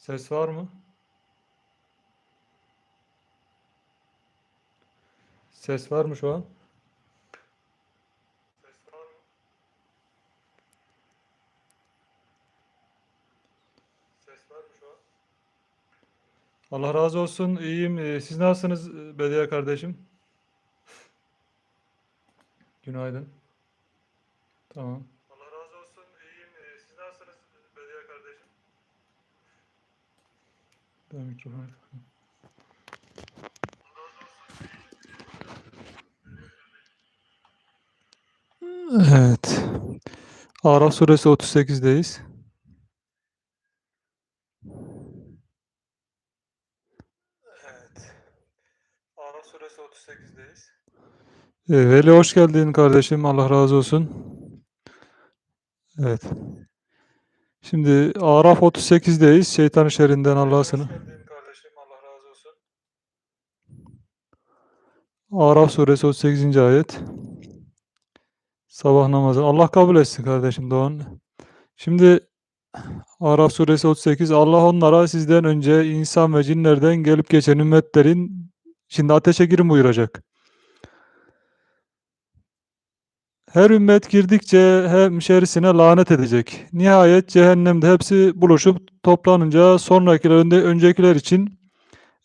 Ses var mı? Ses var mı şu an? Allah razı olsun. İyiyim. Ee, Siz nasılsınız e, Bediye kardeşim? Günaydın. Tamam. Allah razı olsun. İyiyim. Ee, Siz nasılsınız Bediye kardeşim? Ben mikrofonu takayım. Evet. Araf suresi 38'deyiz. Evet. Araf suresi 38'deyiz. Ee, Veli hoş geldin kardeşim. Allah razı olsun. Evet. Şimdi Araf 38'deyiz. Şeytan şerrinden Allah'a sığın. kardeşim. Allah razı olsun. Araf suresi 38. ayet. Sabah namazı. Allah kabul etsin kardeşim Doğan. Şimdi Araf suresi 38. Allah onlara sizden önce insan ve cinlerden gelip geçen ümmetlerin şimdi ateşe girin buyuracak. Her ümmet girdikçe hemşerisine lanet edecek. Nihayet cehennemde hepsi buluşup toplanınca sonrakiler önde, öncekiler için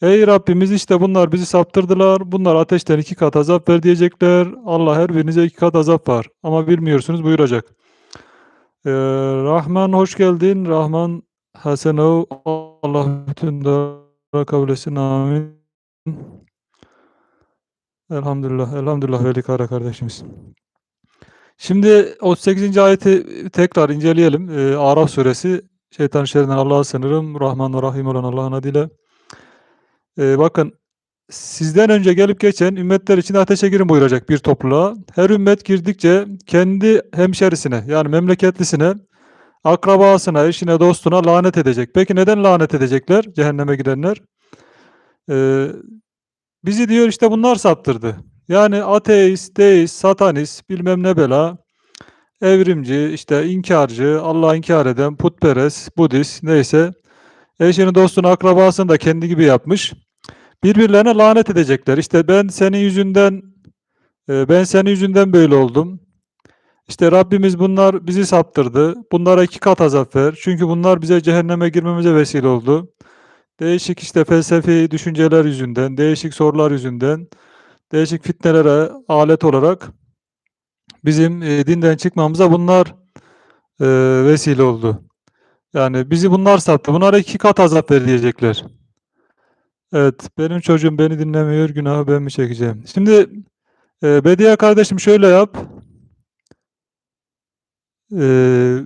Ey Rabbimiz işte bunlar bizi saptırdılar. Bunlar ateşten iki kat azap ver diyecekler. Allah her birinize iki kat azap var. Ama bilmiyorsunuz buyuracak. Ee, Rahman hoş geldin. Rahman Hasenov Allah bütün dua kabul etsin. Amin. Elhamdülillah. Elhamdülillah Veli Kara kardeşimiz. Şimdi 38. ayeti tekrar inceleyelim. Ee, Araf suresi şeytan şerrinden Allah'a sınırım. Rahman ve Rahim olan Allah'ın adıyla. Ee, bakın sizden önce gelip geçen ümmetler için ateşe girin buyuracak bir topluluğa. Her ümmet girdikçe kendi hemşerisine yani memleketlisine, akrabasına, eşine, dostuna lanet edecek. Peki neden lanet edecekler cehenneme girenler? Ee, bizi diyor işte bunlar saptırdı. Yani ateist, deist, satanist, bilmem ne bela, evrimci, işte inkarcı, Allah'ı inkar eden, putperest, Budist neyse eşini, dostunu, akrabasını da kendi gibi yapmış. Birbirlerine lanet edecekler. İşte ben senin yüzünden e, ben senin yüzünden böyle oldum. İşte Rabbimiz bunlar bizi saptırdı. Bunlara iki kat azap ver. Çünkü bunlar bize cehenneme girmemize vesile oldu. Değişik işte felsefi düşünceler yüzünden, değişik sorular yüzünden, değişik fitnelere alet olarak bizim e, dinden çıkmamıza bunlar e, vesile oldu. Yani bizi bunlar sattı. Bunlara iki kat azap ver diyecekler. Evet, benim çocuğum beni dinlemiyor, günahı ben mi çekeceğim? Şimdi e, Bediye kardeşim şöyle yap. E,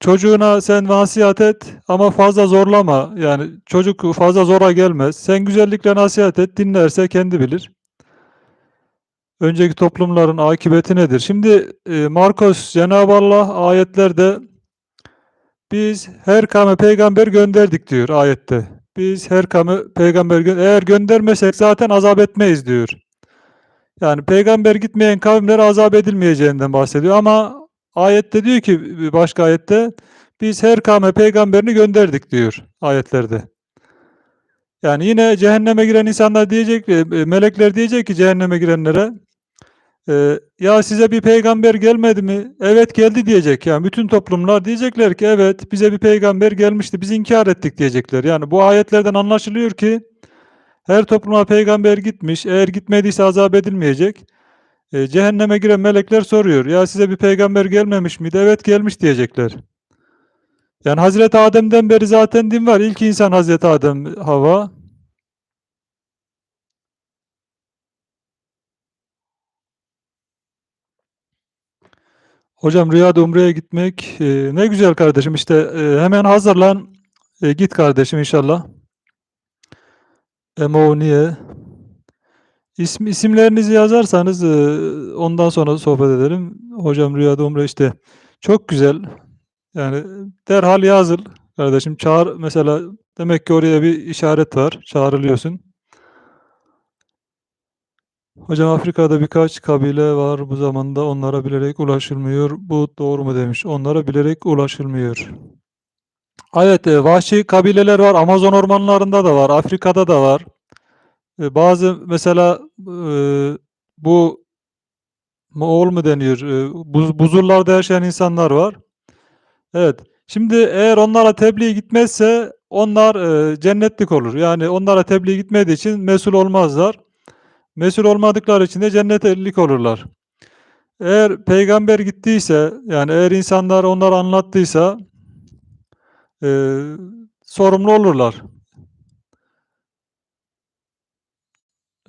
çocuğuna sen nasihat et ama fazla zorlama. Yani çocuk fazla zora gelmez. Sen güzellikle nasihat et, dinlerse kendi bilir. Önceki toplumların akıbeti nedir? Şimdi e, Markos Cenab-ı Allah ayetlerde biz her kavme peygamber gönderdik diyor ayette. Biz her kavme peygamber gö eğer göndermesek zaten azap etmeyiz diyor. Yani peygamber gitmeyen kavimler azap edilmeyeceğinden bahsediyor ama ayette diyor ki başka ayette biz her kavme peygamberini gönderdik diyor ayetlerde. Yani yine cehenneme giren insanlar diyecek, e, melekler diyecek ki cehenneme girenlere e, ya size bir peygamber gelmedi mi? Evet geldi diyecek. Yani bütün toplumlar diyecekler ki evet bize bir peygamber gelmişti. Biz inkar ettik diyecekler. Yani bu ayetlerden anlaşılıyor ki her topluma peygamber gitmiş. Eğer gitmediyse azap edilmeyecek. E, cehenneme giren melekler soruyor. Ya size bir peygamber gelmemiş miydi? Evet gelmiş diyecekler. Yani Hazreti Adem'den beri zaten din var. İlk insan Hazreti Adem, Hava. Hocam Riyad Umre'ye gitmek e, ne güzel kardeşim. İşte e, hemen hazırlan. E, git kardeşim inşallah. Emoniye. İsim, isimlerinizi yazarsanız e, ondan sonra sohbet edelim. Hocam Riyad Umre işte çok güzel. Yani derhal yazıl kardeşim. Çağır mesela demek ki oraya bir işaret var. Çağrılıyorsun. Hocam Afrika'da birkaç kabile var bu zamanda onlara bilerek ulaşılmıyor. Bu doğru mu demiş. Onlara bilerek ulaşılmıyor. Evet, eee, vahşi kabileler var. Amazon ormanlarında da var, Afrika'da da var. Eee, bazı mesela, ııı, bu Moğol mu deniyor? Buzullarda yaşayan insanlar var. Evet. Şimdi eğer onlara tebliğ gitmezse onlar, cennetlik olur. Yani onlara tebliğ gitmediği için mesul olmazlar. Mesul olmadıkları için de cennetlik olurlar. Eğer peygamber gittiyse, yani eğer insanlar onlara anlattıysa eee, sorumlu olurlar.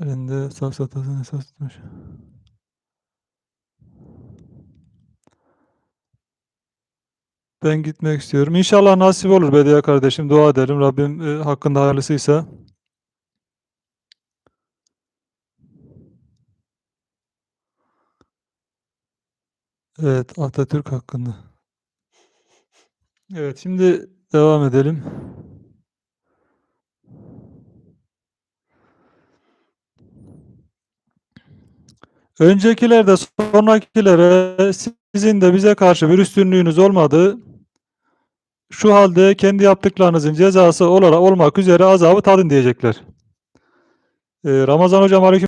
Elinde safsatasını esas tutmuş. Ben gitmek istiyorum. İnşallah nasip olur Bediye kardeşim. Dua edelim. Rabbim, eee, hakkında hayırlısıysa. Evet, Atatürk hakkında. Evet, şimdi devam edelim. Öncekiler de sonrakilere sizin de bize karşı bir üstünlüğünüz olmadı. Şu halde kendi yaptıklarınızın cezası olarak olmak üzere azabı tadın diyecekler. Eee, Ramazan hocam aleyküm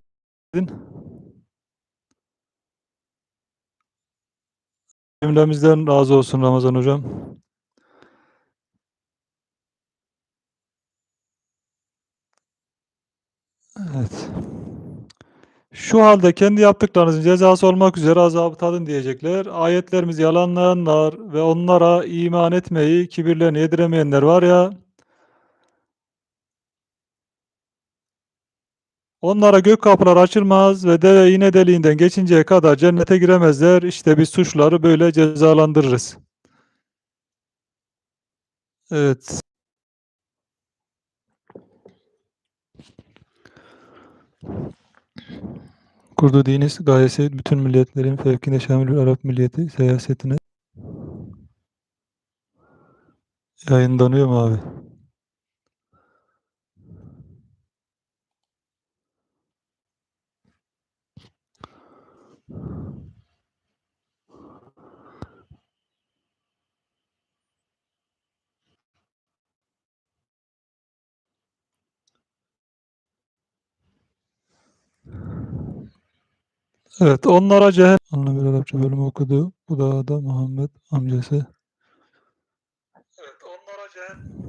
Cümlemizden razı olsun Ramazan hocam. Evet. Şu halde kendi yaptıklarınızın cezası olmak üzere azabı tadın diyecekler. Ayetlerimizi yalanlayanlar ve onlara iman etmeyi kibirlerine yediremeyenler var ya Onlara gök kapıları açılmaz ve deve iğne deliğinden geçinceye kadar cennete giremezler. İşte biz suçları böyle cezalandırırız. Evet. Kurdu dini gayesi bütün milletlerin fevkinde şamil Arap milliyeti siyasetine Yayınlanıyor mu abi? Evet, onlara cehennem Onunla bir Arapça bölüm okudu. Bu da da Muhammed amcası. Evet, onlara cehennem